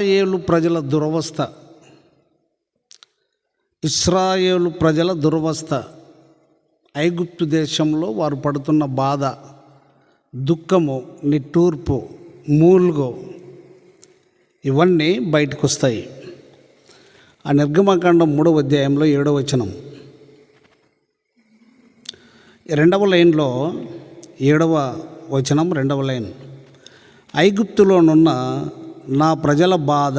ఇస్రాయేలు ప్రజల దురవస్థ. ఇస్రాయేలు ప్రజల దురవస్థ. ఐగుప్తు దేశంలో వారు పడుతున్న బాధ దుఃఖము నిట్టూర్పు మూల్గు ఇవన్నీ బయటకు వస్తాయి ఆ నిర్గమకాండం మూడవ అధ్యాయంలో ఏడవ వచనం. రెండవ లైన్లో ఏడవ వచనం రెండవ లైన్. ఐగుప్తులోనున్న నా ప్రజల బాధ.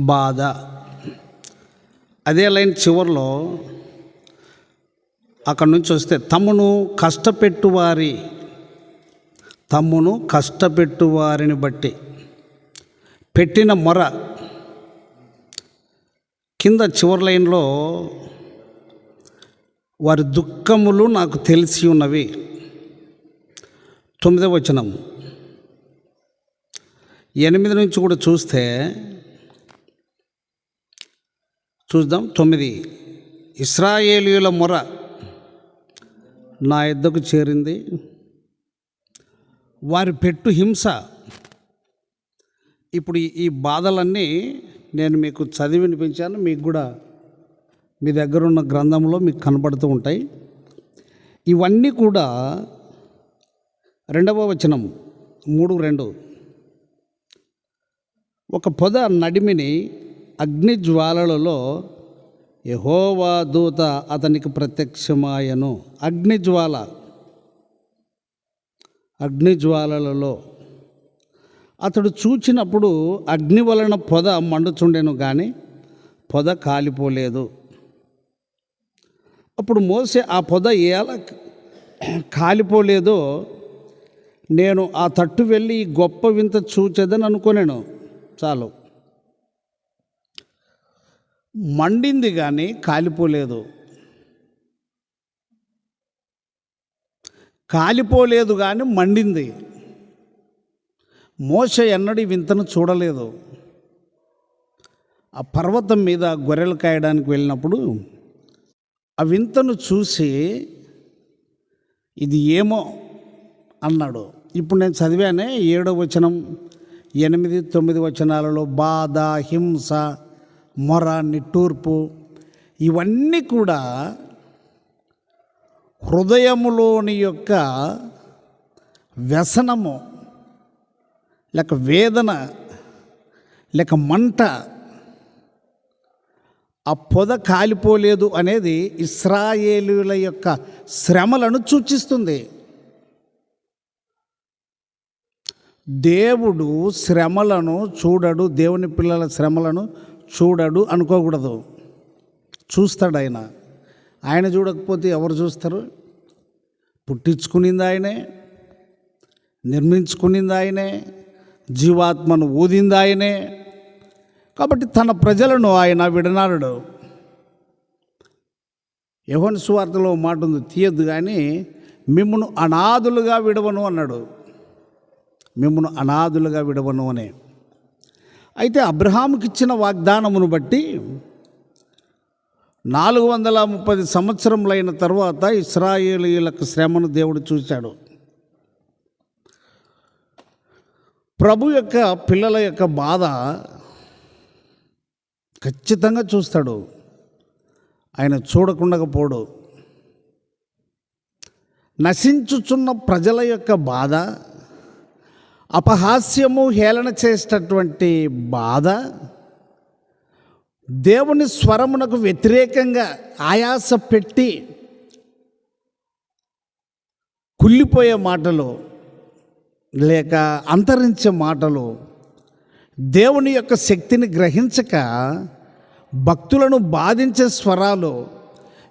బాధ. అదే లైన్ చివరిలో అక్కడి నుంచి వస్తే తమ్మును కష్టపెట్టువారి తమ్మును కష్టపెట్టువారిని బట్టి పెట్టిన మొర. కింద చివరి లైన్లో వారి దుఃఖములు నాకు తెలిసి ఉన్నవి. తొమ్మిదవ వచనం. ఎనిమిది నుంచి కూడా చూస్తే చూద్దాం తొమ్మిది. ఇస్రాయేలీయుల మొర నా ఇద్దకు చేరింది. వారి పెట్టు హింస. ఇప్పుడు ఈ- బాధలన్నీ నేను మీకు చదివి వినిపించాను. మీకు కూడా మీ దగ్గర ఉన్న గ్రంథంలో మీకు కనబడుతూ ఉంటాయి. ఇవన్నీ కూడా రెండవ వచనం మూడు రెండు. ఒక పొద నడిమిని అగ్ని జ్వాలలలో యహోవా దూత అతనికి ప్రత్యక్షమాయను. అగ్ని జ్వాల. అగ్ని జ్వాలలలో. అతడు చూచినప్పుడు అగ్ని వలన పొద మండుచుండెను కానీ పొద కాలిపోలేదు. అప్పుడు మోసే ఆ పొద ఎలా కాలిపోలేదో నేను ఆ తట్టు వెళ్ళి గొప్ప వింత చూచేదని అనుకోలేను చాలు. మండింది కానీ కాలిపోలేదు. కాలిపోలేదు కానీ మండింది. మోస ఎన్నడి వింతను చూడలేదు. ఆ పర్వతం మీద గొర్రెలు కాయడానికి వెళ్ళినప్పుడు ఆ వింతను చూసి ఇది ఏమో అన్నాడు. ఇప్పుడు నేను చదివానే ఏడో వచనం ఎనిమిది తొమ్మిది వచనాలలో బాధ హింస మొర నిట్టూర్పు ఇవన్నీ కూడా హృదయములోని యొక్క వ్యసనము లేక వేదన లేక మంట ఆ పొద కాలిపోలేదు అనేది ఇస్రాయేలుల యొక్క శ్రమలను సూచిస్తుంది. దేవుడు శ్రమలను చూడడు దేవుని పిల్లల శ్రమలను చూడడు అనుకోకూడదు. చూస్తాడు ఆయన. ఆయన చూడకపోతే ఎవరు చూస్తారు? పుట్టించుకునింది ఆయనే నిర్మించుకునింది ఆయనే జీవాత్మను ఊదింది ఆయనే కాబట్టి తన ప్రజలను ఆయన విడనాడు యహోని సువార్తలో మాట ఉంది తీయద్దు కానీ మిమ్మను అనాథులుగా విడవను అన్నాడు. మిమ్మను అనాథులుగా విడవను అనే. అయితే అబ్రహాముకి ఇచ్చిన వాగ్దానమును బట్టి నాలుగు వందల ముప్పై సంవత్సరములైన తర్వాత ఇస్రాయేలీలకు శ్రమను దేవుడు చూశాడు. ప్రభు యొక్క పిల్లల యొక్క బాధ ఖచ్చితంగా చూస్తాడు. ఆయన చూడకుండా పోడు. నశించుచున్న ప్రజల యొక్క బాధ అపహాస్యము హేళన చేసేటటువంటి బాధ దేవుని స్వరమునకు వ్యతిరేకంగా ఆయాస పెట్టి కుళ్ళిపోయే మాటలు లేక అంతరించే మాటలు దేవుని యొక్క శక్తిని గ్రహించక భక్తులను బాధించే స్వరాలు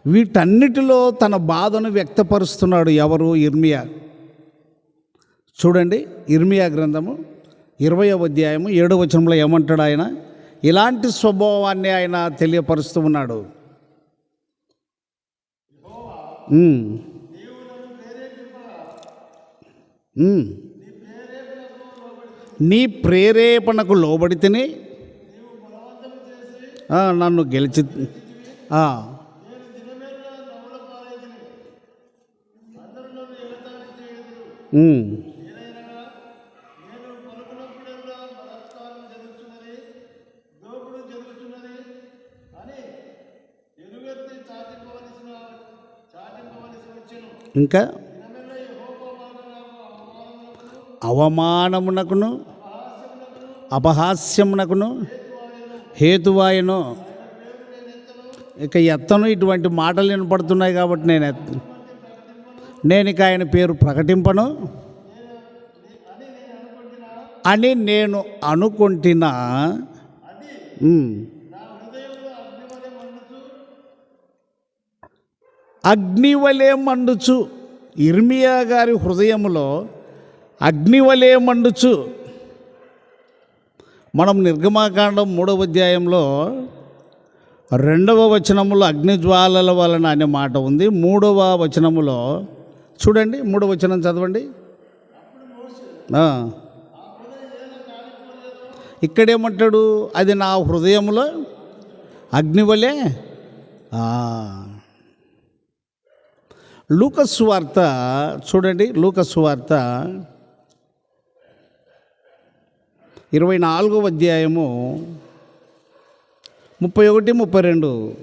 వీటన్నిటిలో తన బాధను వ్యక్తపరుస్తున్నాడు ఎవరు? ఇర్మియా చూడండి ఇర్మియా గ్రంథము ఇరవై అధ్యాయము ఏడో వచనంలో ఏమంటాడు ఆయన? ఇలాంటి స్వభావాన్ని ఆయన తెలియపరుస్తూ ఉన్నాడు. నీ ప్రేరేపణకు లోబడితేనే? నన్ను గెలిచి Mm. ఇంకా అవమానమునకును అపహాస్యమునకును హేతువాయను. ఇక ఎత్తను ఇటువంటి మాటలు వినపడుతున్నాయి కాబట్టి నేను ఎత్త నేను ఇక ఆయన పేరు ప్రకటింపను. అని నేను అనుకుంటున్నా. అగ్నివలే మండుచు. ఇర్మియా గారి హృదయములో అగ్నివలే మండుచు. మనం నిర్గమాకాండం మూడవ అధ్యాయంలో రెండవ వచనములో అగ్నిజ్వాలల వలన అనే మాట ఉంది. మూడవ వచనములో చూడండి మూడవ వచనం చదవండి. ఇక్కడేమంటాడు? అది నా హృదయంలో అగ్నివలే? ఆ. లూకస్ వార్త చూడండి లూకస్ వార్త. ఇరవై నాలుగో అధ్యాయము ముప్పై ఒకటి ముప్పై రెండు.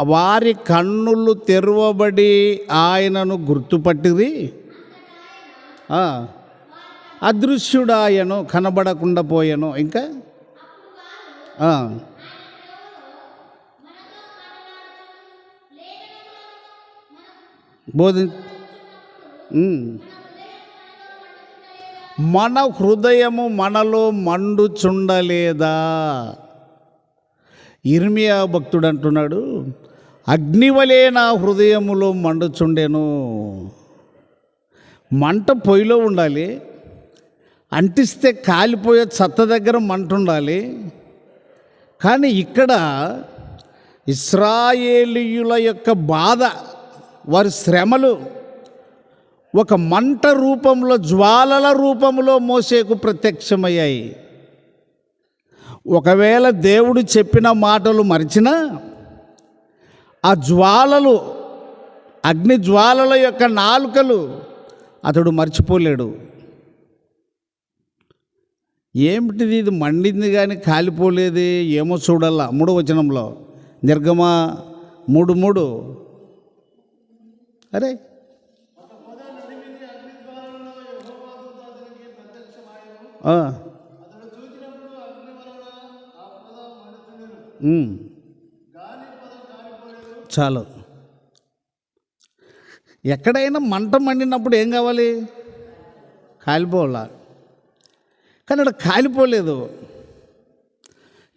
వారి కన్నులు తెరవబడి ఆయనను గుర్తుపట్టిరి. అదృశ్యుడాయను కనబడకుండా పోయాను. ఇంకా? బోధి మన హృదయము మనలో మండుచుండలేదా? ఇర్మియా భక్తుడు అంటున్నాడు అగ్నివలే నా హృదయములో మండుచుండెను. మంట పొయ్యిలో ఉండాలి అంటిస్తే కాలిపోయే చెత్త దగ్గర మంట ఉండాలి కానీ ఇక్కడ ఇస్రాయేలీయుల యొక్క బాధ వారి శ్రమలు ఒక మంట రూపంలో జ్వాలల రూపంలో మోసేకు ప్రత్యక్షమయ్యాయి. ఒకవేళ దేవుడు చెప్పిన మాటలు మరిచినా ఆ జ్వాలలు అగ్ని జ్వాలల యొక్క నాలుకలు అతడు మర్చిపోలేడు. ఏమిటిది? ఇది మండింది కానీ కాలిపోలేదు? ఏమో చూడాల మూడు వచనంలో నిర్గమ మూడు మూడు. అరే చాలు. ఎక్కడైనా మంట మండినప్పుడు ఏం కావాలి? కాలిపోవాలా? కానీ అక్కడ కాలిపోలేదు.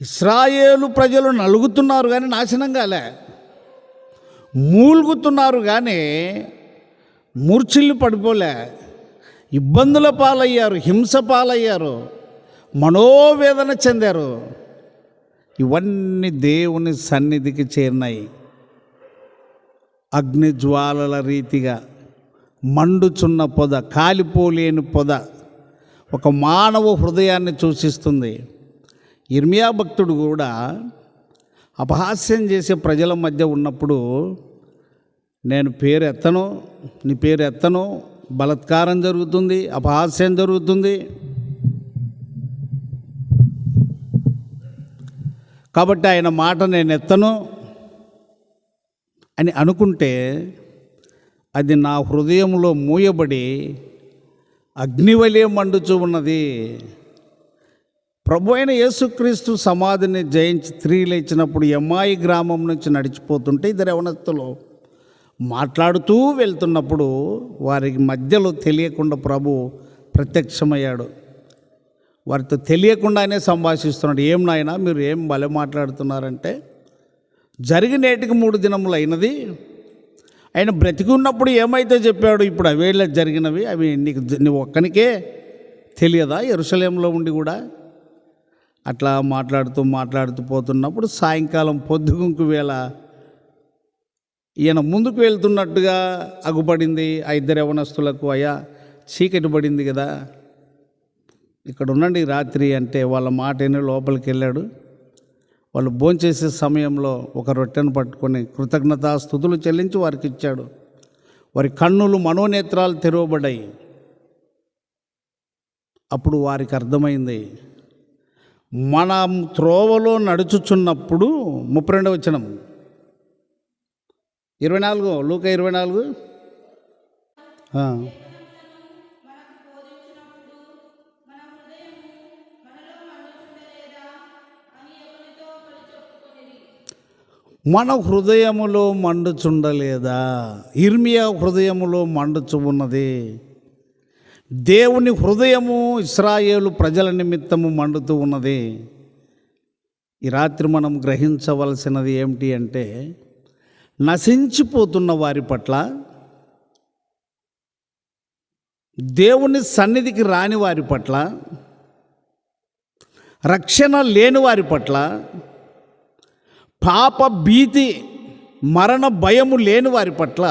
ఇస్రాయేలు ప్రజలు నలుగుతున్నారు కానీ నాశనం కాలే. మూలుగుతున్నారు కానీ మూర్చిల్లు పడిపోలే. ఇబ్బందుల పాలయ్యారు హింస పాలయ్యారు మనోవేదన చెందారు. ఇవన్నీ దేవుని సన్నిధికి చేరినాయి. అగ్ని జ్వాలల రీతిగా మండుచున్న పొద కాలిపోలేని పొద. ఒక మానవ హృదయాన్ని సూచిస్తుంది. ఇర్మియా భక్తుడు కూడా అపహాస్యం చేసే ప్రజల మధ్య ఉన్నప్పుడు నేను పేరు ఎత్తను నీ పేరు ఎత్తను బలత్కారం జరుగుతుంది అపహాస్యం జరుగుతుంది. కాబట్టి ఆయన మాట నేను ఎత్తను అని అనుకుంటే అది నా హృదయంలో మూయబడి అగ్నివలే మండుచు ఉన్నది. ప్రభు అయిన యేసుక్రీస్తు సమాధిని జయించి తిరిగి లేచినప్పుడు ఎమ్మాయి గ్రామం నుంచి నడిచిపోతుంటే ఇద్దరు యవనస్తులు మాట్లాడుతూ వెళ్తున్నప్పుడు వారికి మధ్యలో తెలియకుండా ప్రభు ప్రత్యక్షమయ్యాడు. వారితో తెలియకుండానే సంభాషిస్తున్నాడు. ఏం నాయనా మీరు ఏం భలే మాట్లాడుతున్నారంటే జరిగినేటికి మూడు దినములు అయినది ఆయన బ్రతికి ఉన్నప్పుడు ఏమైతే చెప్పాడు? ఇప్పుడు అవేళ జరిగినవి అవి నీకు నువ్వు ఒక్కనికే తెలియదా? ఎరుసలేంలో ఉండి కూడా? అట్లా మాట్లాడుతూ మాట్లాడుతూ పోతున్నప్పుడు సాయంకాలం పొద్దుగుంకు వేళ ఈయన ముందుకు వెళ్తున్నట్టుగా అగుపడింది ఆ ఇద్దరు యవనస్తులకు అయ్యా చీకటి పడింది కదా. ఇక్కడ ఉండండి రాత్రి అంటే వాళ్ళ మాట లోపలికి వెళ్ళాడు వాళ్ళు భోంచేసే సమయంలో ఒక రొట్టెను పట్టుకొని కృతజ్ఞతా స్థుతులు చెల్లించి వారికి ఇచ్చాడు. వారి కన్నులు మనోనేత్రాలు తెరవబడ్డాయి. అప్పుడు వారికి అర్థమైంది మనం త్రోవలో నడుచుచున్నప్పుడు ముప్పై రెండవ వచనం. ఇరవై నాలుగు లూక ఇరవై నాలుగు? మన హృదయములో మండుచుండలేదా? ఇర్మియా హృదయములో మండుచు ఉన్నది దేవుని హృదయము ఇస్రాయేలు ప్రజల నిమిత్తము మండుతూ ఉన్నది ఈ రాత్రి మనం గ్రహించవలసినది ఏమిటి అంటే నశించిపోతున్న వారి పట్ల దేవుని సన్నిధికి రాని వారి పట్ల రక్షణ లేని వారి పట్ల పాప భీతి మరణ భయము లేని వారి పట్ల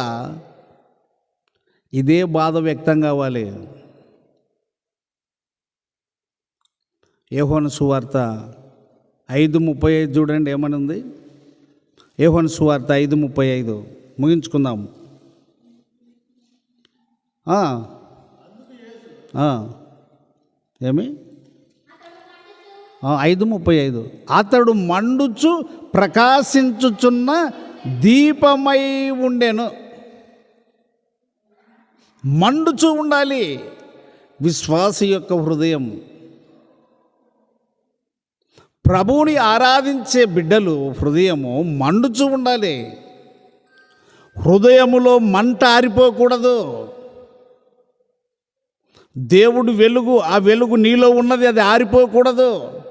ఇదే బాధ వ్యక్తం కావాలి. ఏహోన సువార్త ఐదు ముప్పై ఐదు చూడండి ఏమని ఉంది ఏహోన సువార్త ఐదు ముప్పై ఐదు. ముగించుకుందాము ఏమి? ఐదు ముప్పై ఐదు. అతడు మండుచు ప్రకాశించుచున్న దీపమై ఉండెను. మండుచూ ఉండాలి విశ్వాసి యొక్క హృదయం. ప్రభువుని ఆరాధించే బిడ్డలు హృదయము మండుచూ ఉండాలి. హృదయములో మంట ఆరిపోకూడదు. దేవుడు వెలుగు ఆ వెలుగు నీలో ఉన్నది అది ఆరిపోకూడదు.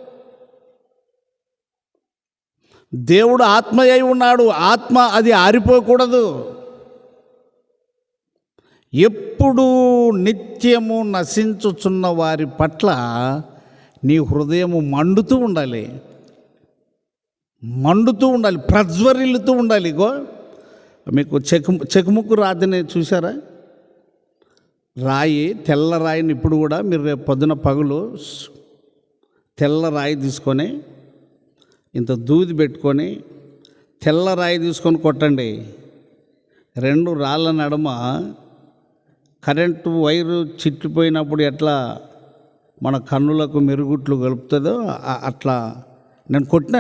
దేవుడు ఆత్మ అయి ఉన్నాడు. ఆత్మ అది ఆరిపోకూడదు. ఎప్పుడూ నిత్యము నశించుచున్న వారి పట్ల నీ హృదయము మండుతూ ఉండాలి. మండుతూ ఉండాలి. ప్రజ్వరిల్లుతూ ఉండాలి. ఇగో మీకు చెకు చెకుముక్కు రాతిని చూసారా రాయి తెల్ల రాయిని ఇప్పుడు కూడా మీరు రేపు పొద్దున పగులు తెల్ల రాయి తీసుకొని ఇంత దూది పెట్టుకొని తెల్ల రాయి తీసుకొని కొట్టండి. రెండు రాళ్ళ నడుమ కరెంటు వైరు చిట్లిపోయినప్పుడు ఎట్లా మన కన్నులకు మెరుగుట్లు గలుపుతుందో అట్లా నేను కొట్టిన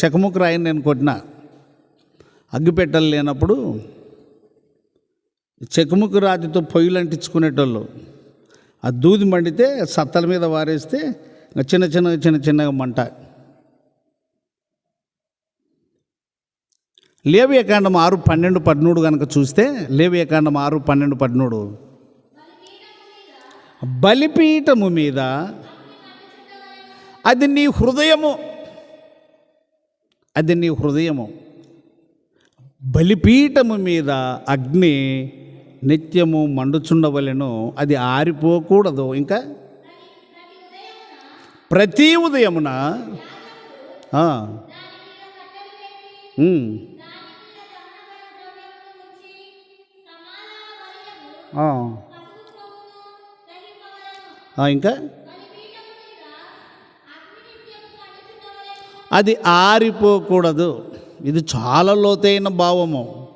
చెకముకు రాయిని నేను కొట్టిన. అగ్గిపెట్టలు లేనప్పుడు చెకుముకు రాతితో పొయ్యిలు అంటించుకునేటోళ్ళు. ఆ దూది మండితే సత్తల మీద వారేస్తే చిన్న చిన్న చిన్న చిన్నగా మంట. లేవియకాండం ఆరు పన్నెండు పదమూడు కనుక చూస్తే లేవియకాండం ఆరు పన్నెండు పదమూడు. బలిపీఠము మీద అది నీ హృదయము. అది నీ హృదయము. బలిపీఠము మీద అగ్ని నిత్యము మండుచుండవలను అది ఆరిపోకూడదు. ఇంకా? ప్రతి ఉదయమున ఇంకా? అది ఆరిపోకూడదు. ఇది చాలా లోతైన భావము.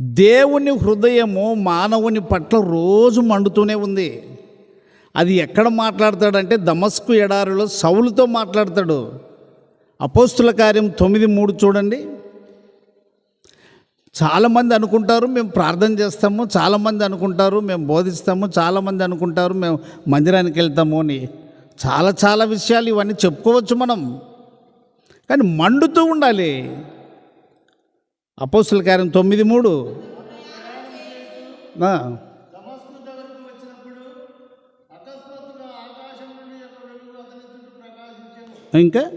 దేవుని హృదయము మానవుని పట్ల రోజు మండుతూనే ఉంది. అది ఎక్కడ మాట్లాడతాడంటే దమస్కు ఎడారిలో సౌలుతో మాట్లాడతాడు. అపోస్తుల కార్యం తొమ్మిది మూడు చూడండి. చాలామంది అనుకుంటారు మేము ప్రార్థన చేస్తాము చాలామంది అనుకుంటారు మేము బోధిస్తాము చాలామంది అనుకుంటారు మేము మందిరానికి వెళ్తాము అని. చాలా చాలా విషయాలు ఇవన్నీ చెప్పుకోవచ్చు మనం. కానీ మండుతూ ఉండాలి. అపోస్తుల కార్యం తొమ్మిది మూడు. ఇంకా?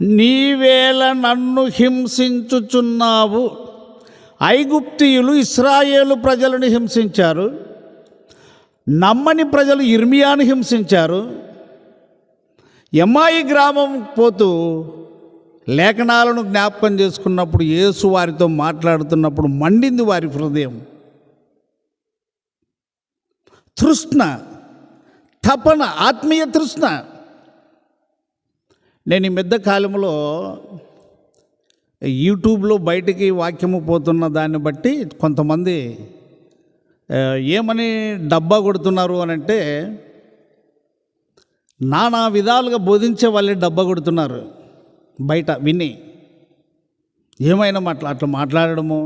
నీవేళ నన్ను హింసించుచున్నావు. ఐగుప్తియులు ఇస్రాయేలు ప్రజలను హింసించారు. నమ్మని ప్రజలు ఇర్మియాను హింసించారు. ఎమ్మాయి గ్రామం పోతూ లేఖనాలను జ్ఞాపకం చేసుకున్నప్పుడు యేసు వారితో మాట్లాడుతున్నప్పుడు మండింది వారి హృదయం. తృష్ణ తపన ఆత్మీయ తృష్ణ. నేను ఈ మధ్య కాలంలో యూట్యూబ్లో బయటికి వాక్యము పోతున్న దాన్ని బట్టి కొంతమంది ఏమని డబ్బా కొడుతున్నారు అని అంటే నానా విధాలుగా బోధించే వాళ్ళే డబ్బా కొడుతున్నారు బయట విని. ఏమైనా మాట్లా అట్లా మాట్లాడడము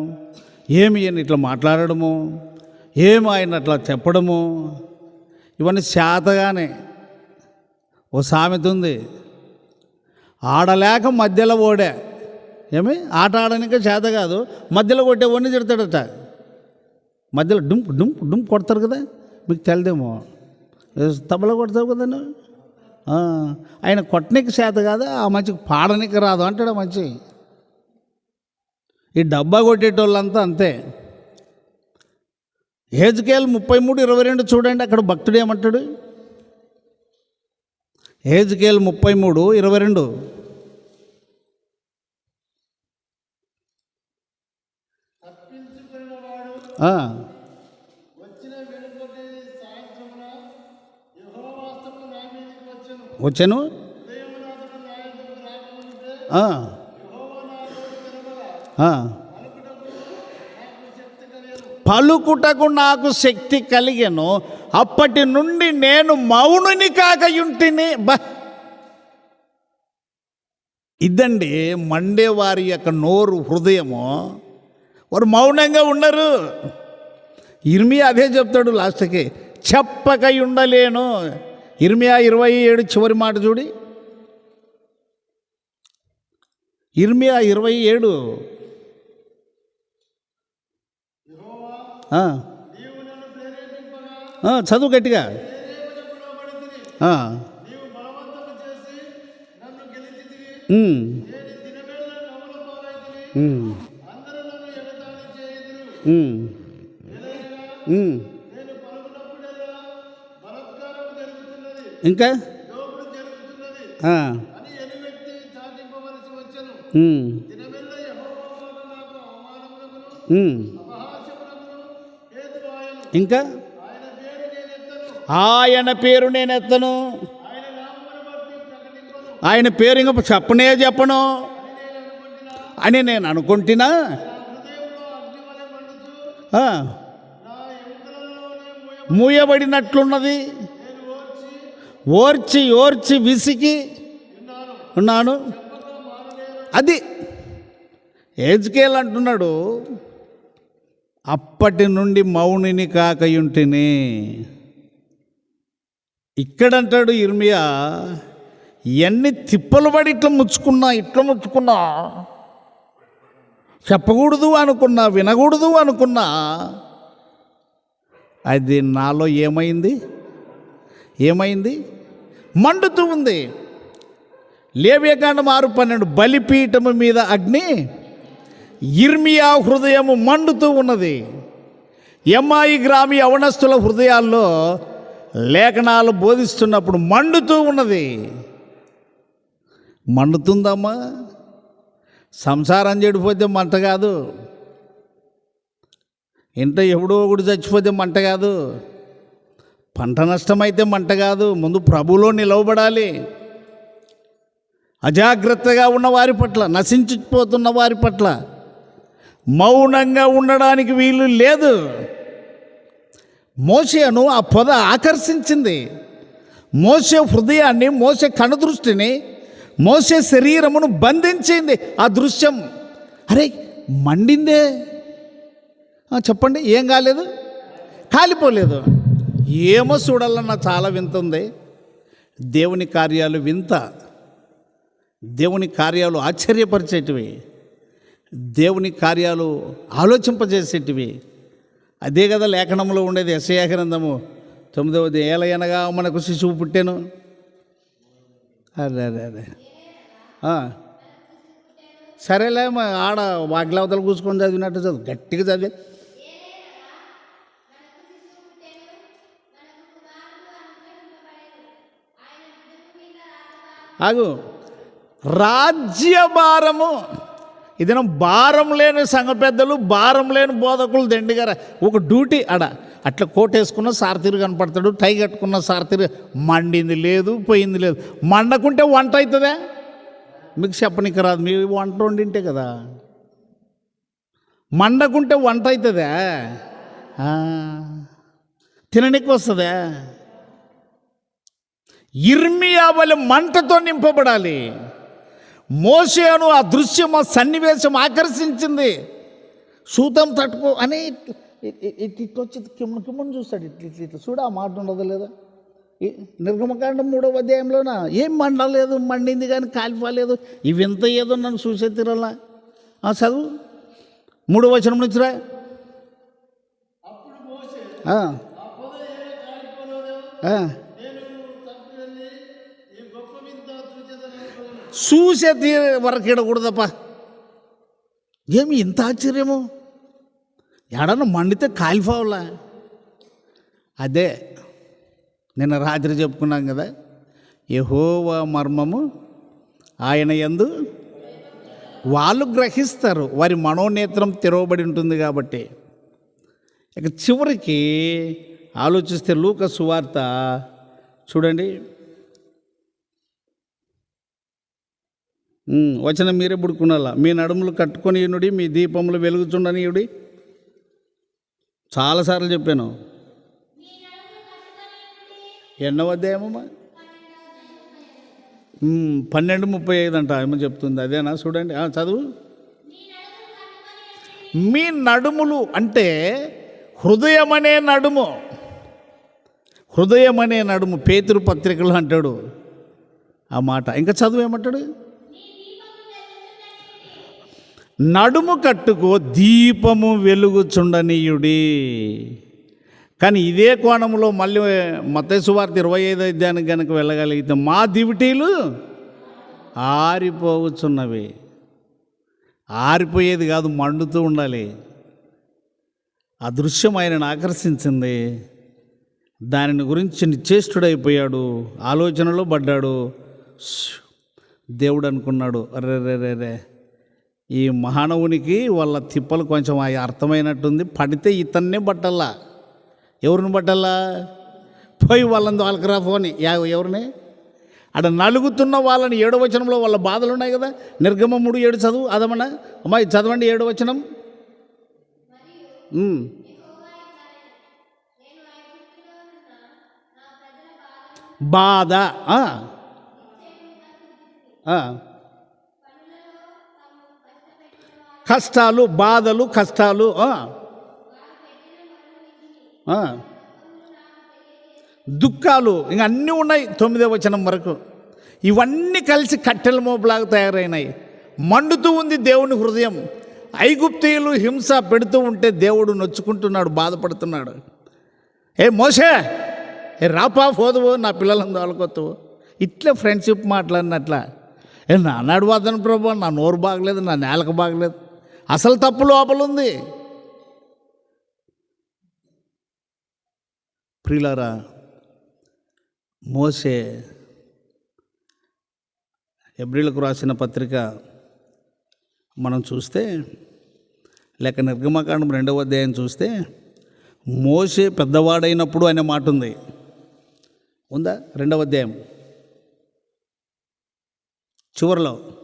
ఏమి అని ఇట్లా మాట్లాడడము ఏమి ఆయన అట్లా చెప్పడము ఇవన్నీ శాతగానే ఓ సామెత ఉంది. ఆడలేక మధ్యలో ఓడే. ఏమి? ఆట ఆడనికే చేత కాదు. మధ్యలో కొట్టే ఒన్ని తిడతాడట. మధ్యలో డుంప్ డుంప్ డుంప్ కొడతారు కదా? మీకు తెలదేమో. ఏ తబలా కొడతావు కదా నువ్వు? ఆయన కొట్టనికి చేత కాదు? ఆ మంచికి పాడనికి రాదు అంటాడు ఆ మంచి ఈ డబ్బా కొట్టేటోళ్ళంతా అంతే. ఏజ్కేల్ ముప్పై మూడు ఇరవై రెండు చూడండి అక్కడ భక్తుడు ఏమంటాడు? హేజ్కేల్ ముప్పై మూడు ఇరవై రెండు వచ్చాను ఆ సాయంత్రమున యెహోవాస్తము నా మీదకి వచ్చెను వచ్చాను ఉదయమున అతడు నా యొద్దకు రాకముందే ఆ, యెహోవా నా నోరు తెరవగా ఆ. పలుకుటకు నాకు శక్తి కలిగను. అప్పటి నుండి నేను మౌనుని కాకయుంటిని. బ. ఇదండి మండే వారి యొక్క నోరు హృదయము. వారు మౌనంగా ఉండరు. ఇర్మియా అదే చెప్తాడు లాస్ట్కి చెప్పకై ఉండలేను ఇర్మియా ఇరవై ఏడు చివరి మాట చూడి. ఇర్మియా ఇరవై ఏడు చదువు గట్టిగా. ఇంకా? దోపుడు ఇంకా? ఆయన పేరు నేను ఎత్తను. ఆయన పేరు ఇంకా చెప్పనే చెప్పను. అని నేను అనుకుంటున్నా. మూయబడినట్లున్నది. ఓర్చి ఓర్చి విసికి ఉన్నాను. అది ఏజ్కేల్ అంటున్నాడు. అప్పటి నుండి మౌనిని కాకయుంటిని. ఇక్కడంటాడు ఇర్మియా ఎన్ని తిప్పలు పడి ఇట్లా ముచ్చుకున్నా ఇట్లా ముచ్చుకున్నా. చెప్పకూడదు అనుకున్నా వినకూడదు అనుకున్నా. అది నాలో ఏమైంది? ఏమైంది? మండుతూ ఉంది. లేవ్యకాండం ఆరు పన్నెండు బలిపీఠము మీద అగ్ని ఇర్మియా హృదయము మండుతూ ఉన్నది. ఎమ్మాయి గ్రామీ అవనస్తుల హృదయాల్లో లేఖనాలు బోధిస్తున్నప్పుడు మండుతూ ఉన్నది. మండుతుందమ్మా. సంసారం చెడిపోతే మంట కాదు. ఇంట ఎవడో ఒకడు చచ్చిపోతే మంట కాదు. పంట నష్టమైతే మంట కాదు. ముందు ప్రభులో నిలవబడాలి. అజాగ్రత్తగా ఉన్న వారి పట్ల నశించిపోతున్న వారి పట్ల మౌనంగా ఉండడానికి వీలు లేదు. మోసేను ఆ పొద ఆకర్షించింది. మోసే హృదయాన్ని మోసే కనుదృష్టిని మోసే శరీరమును బంధించింది ఆ దృశ్యం. అరే మండిందే? చెప్పండి ఏం కాలేదు? కాలిపోలేదు. ఏమో చూడాలన్నా చాలా వింత ఉంది దేవుని కార్యాలు వింత. దేవుని కార్యాలు ఆశ్చర్యపరిచేటివి. దేవుని కార్యాలు ఆలోచింపజేసేటివి. అదే కదా లేఖనంలో ఉండేది ఎస్ఐ గ్రంథము తొమ్మిదవది ఏలయనగా మనకు శిశువు పుట్టాను. అదే అదే అదే సరేలే మా ఆడ వాగ్లవతలు కూర్చుకొని చదివినట్టు చదువు. గట్టిగా చదివే. ఆగు. రాజ్యభారము ఇదిన భారం లేని సంఘ పెద్దలు భారం లేని బోధకులు దండిగార ఒక డ్యూటీ అడ అట్లా కోటేసుకున్న వేసుకున్న సారథిరు కనపడతాడు టై కట్టుకున్న సారథిరు మండింది లేదు పోయింది లేదు. మండకుంటే వంట అవుతుందా మీకు చెప్పనికి రాదు మీ వంట వండింటే కదా. మండకుంటే వంట అవుతుందా తిననికి తిననీకి వస్తుందా? ఇర్మియా వలె మంటతో నింపబడాలి. మోసేను ఆ దృశ్యం ఆ సన్నివేశం ఆకర్షించింది. సూతం తట్టుకో అని ఇట్- ఇట్- ఇట్ కిమ్మ చూస్తాడు. ఇట్లా ఇట్లా ఇట్లా చూడ ఆ మాట ఉండదు లేదా? నిర్గమకాండం మూడవ అధ్యాయంలోన ఏం మండలేదు మండింది కానీ కాలిపోలేదు ఇవింత ఏదో నన్ను చూసే తీరాలా? ఆ చదువు? మూడో వచనం నుంచి రా. అప్పుడు మోసే ఆ, చూసే తీ వరకు ఇడకూడదప్ప ఏమి ఇంత ఆశ్చర్యము? ఎడన మండితే కాలిఫావులా అదే నిన్న రాత్రి చెప్పుకున్నాం కదా యహోవా మర్మము ఆయన ఎందు వాళ్ళు గ్రహిస్తారు వారి మనోనేత్రం తెరవబడి ఉంటుంది కాబట్టి. ఇక చివరికి ఆలోచిస్తే లూక సువార్త చూడండి. వచనం మీరే పుడుకునాల మీ నడుములు కట్టుకొని ఈనుడి మీ దీపములు వెలుగుచుండనీయుడి చాలాసార్లు చెప్పాను. ఎన్నో అధ్యాయమమ్మా? పన్నెండు ముప్పై ఐదు అంట ఏమో చెప్తుంది. అదేనా? చూడండి. చదువు. మీ నడుములు అంటే హృదయం అనే నడుము. హృదయం అనే నడుము. పేతురు పత్రికలు అంటాడు ఆ మాట. ఇంకా చదువు ఏమంటాడు? నడుము కట్టుకో దీపము వెలుగుచుండనీయుడి. కానీ ఇదే కోణంలో మళ్ళీ మతేసు ఇరవై ఐదు అధ్యాయానికి కనుక వెళ్ళగలిగితే మా దివిటీలు ఆరిపోవచ్చున్నవి ఆరిపోయేది కాదు మండుతూ ఉండాలి. ఆ దృశ్యం ఆయనను ఆకర్షించింది. దానిని గురించి నిశ్చేష్టుడైపోయాడు ఆలోచనలో పడ్డాడు. దేవుడు అనుకున్నాడు అరే రే రే రే ఈ మానవునికి వాళ్ళ తిప్పలు కొంచెం ఆ అర్థమైనట్టుంది. పడితే ఇతన్నే పట్టల్లా. ఎవరిని బట్టల్లా పోయి వాళ్ళని వాళ్ళకి ఫోని. యా- ఎవరిని? అక్కడ నలుగుతున్న వాళ్ళని ఏడో వచనంలో వాళ్ళ బాధలు ఉన్నాయి కదా. నిర్గమ మూడు ఏడు చదువు అదమన్నా అమ్మాయి చదవండి ఏడో వచనం. బాధ. కష్టాలు బాధలు కష్టాలు దుఃఖాలు ఇంక అన్నీ ఉన్నాయి తొమ్మిదో వచనం వరకు. ఇవన్నీ కలిసి కట్టెల మోపులాగా తయారైనాయి. మండుతూ ఉంది దేవుని హృదయం. ఐగుప్తీయులు హింస పెడుతూ ఉంటే దేవుడు నొచ్చుకుంటున్నాడు బాధపడుతున్నాడు. ఏ మోసే ఏ రాపా పోదువు నా పిల్లలందు వాళ్ళకొత్తువు ఇట్లే ఫ్రెండ్షిప్ మాట్లాడినట్లా. ఏ నా నడువాదన ప్రభు నా నోరు బాగలేదు నా నేలకు బాగలేదు. అసలు తప్పు లోపల ఉంది. మోసే ఎబ్రిలకు రాసిన పత్రిక మనం చూస్తే లేక నిర్గమకాండం రెండవ అధ్యాయం చూస్తే మోసే పెద్దవాడైనప్పుడు అనే మాట ఉంది. ఉందా? రెండవ అధ్యాయం. చివరిలో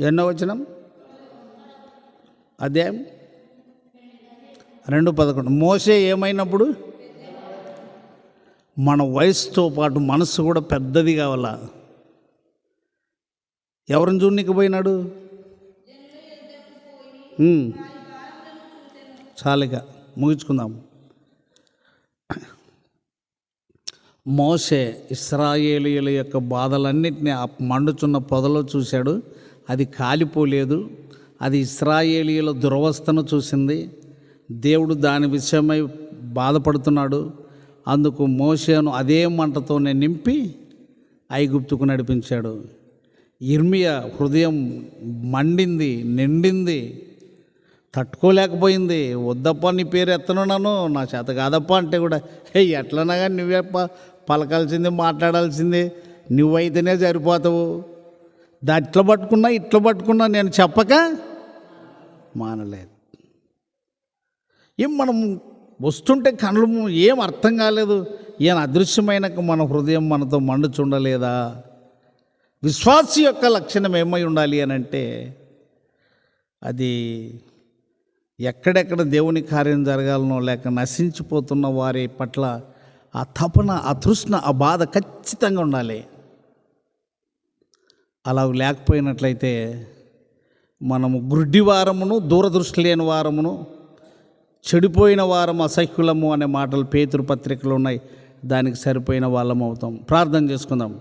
ఎన్నో వచనం? అధ్యాయం? రెండు పదకొండు. మోసే ఏమైనప్పుడు? మన వయసుతో పాటు మనసు కూడా పెద్దది కావాలా. ఎవరిని చూడనికి పోయినాడు? చాలిక. ముగించుకుందాం. మోసే ఇస్రాయేలీల యొక్క బాధలన్నింటినీ ఆ మండుచున్న పొదలో చూశాడు. అది కాలిపోలేదు. అది ఇస్రాయేలీల దురవస్థను చూసింది. దేవుడు దాని విషయమై బాధపడుతున్నాడు. అందుకు మోసేను అదే మంటతోనే నింపి ఐగుప్తుకు నడిపించాడు. ఇర్మియా హృదయం మండింది నిండింది తట్టుకోలేకపోయింది. వద్దప్ప నీ పేరు ఎత్తనున్నాను నా చేత కాదప్ప అంటే కూడా హే ఎట్లన్నా కానీ నువ్వే పలకాల్సింది పలకాల్సిందే నువ్వైతేనే సరిపోతావు. దా ఇట్లా పట్టుకున్నా ఇట్లా పట్టుకున్నా నేను చెప్పక మానలేదు. ఏం మనం వస్తుంటే కనులు ఏం అర్థం కాలేదు. ఈయన అదృశ్యమైన మన హృదయం మనతో మండుచుండలేదా? విశ్వాసి యొక్క లక్షణం ఏమై ఉండాలి అని అంటే అది ఎక్కడెక్కడ దేవుని కార్యం జరగాలనో లేక నశించిపోతున్న వారి పట్ల ఆ తపన ఆ తృష్ణ ఆ బాధ ఖచ్చితంగా ఉండాలి. అలా లేకపోయినట్లయితే మనము గుడ్డి వారమును దూరదృష్టి లేని వారమును చెడిపోయిన వారం అసహ్యులము అనే మాటలు పేతురు పత్రికలు ఉన్నాయి. దానికి సరిపోయిన వాళ్ళం అవుతాం. ప్రార్థన చేసుకుందాం.